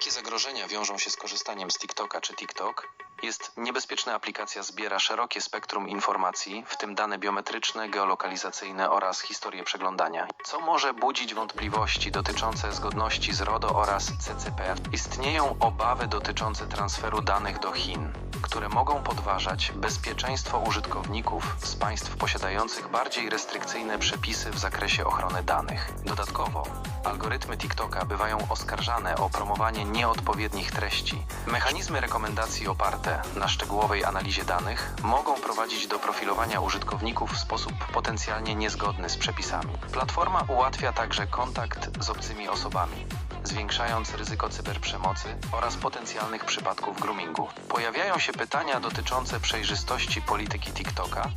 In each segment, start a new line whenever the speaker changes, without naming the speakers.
Jakie zagrożenia wiążą się z korzystaniem z TikToka czy TikTok? Jest niebezpieczna aplikacja zbiera szerokie spektrum informacji, w tym dane biometryczne, geolokalizacyjne oraz historię przeglądania. Co może budzić wątpliwości dotyczące zgodności z RODO oraz CCP? Istnieją obawy dotyczące transferu danych do Chin, które mogą podważać bezpieczeństwo użytkowników z państw posiadających bardziej restrykcyjne przepisy w zakresie ochrony danych. Dodatkowo, algorytmy TikToka bywają oskarżane o promowanie nieodpowiednich treści. Mechanizmy rekomendacji oparte na szczegółowej analizie danych mogą prowadzić do profilowania użytkowników w sposób potencjalnie niezgodny z przepisami. Platforma ułatwia także kontakt z obcymi osobami zwiększając ryzyko cyberprzemocy oraz potencjalnych przypadków groomingu. Pojawiają się pytania dotyczące przejrzystości polityki TikToka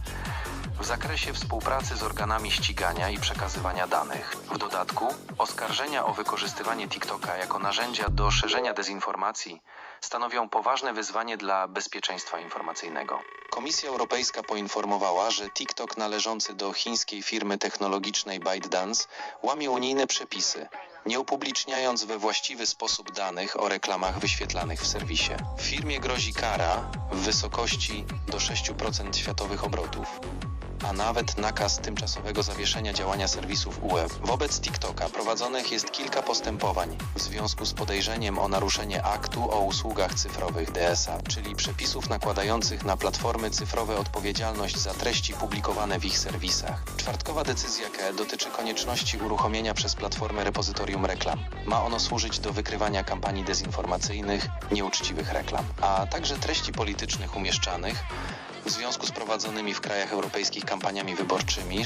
w zakresie współpracy z organami ścigania i przekazywania danych. W dodatku, oskarżenia o wykorzystywanie TikToka jako narzędzia do szerzenia dezinformacji stanowią poważne wyzwanie dla bezpieczeństwa informacyjnego. Komisja Europejska poinformowała, że TikTok należący do chińskiej firmy technologicznej ByteDance łamie unijne przepisy, nie upubliczniając we właściwy sposób danych o reklamach wyświetlanych w serwisie. Firmie grozi kara w wysokości do 6% światowych obrotów a nawet nakaz tymczasowego zawieszenia działania serwisów UE. Wobec TikToka prowadzonych jest kilka postępowań w związku z podejrzeniem o naruszenie aktu o usługach cyfrowych DSA, czyli przepisów nakładających na platformy cyfrowe odpowiedzialność za treści publikowane w ich serwisach. Czwartkowa decyzja KE dotyczy konieczności uruchomienia przez platformę repozytorium reklam. Ma ono służyć do wykrywania kampanii dezinformacyjnych, nieuczciwych reklam, a także treści politycznych umieszczanych w związku z prowadzonymi w krajach europejskich kampaniami wyborczymi,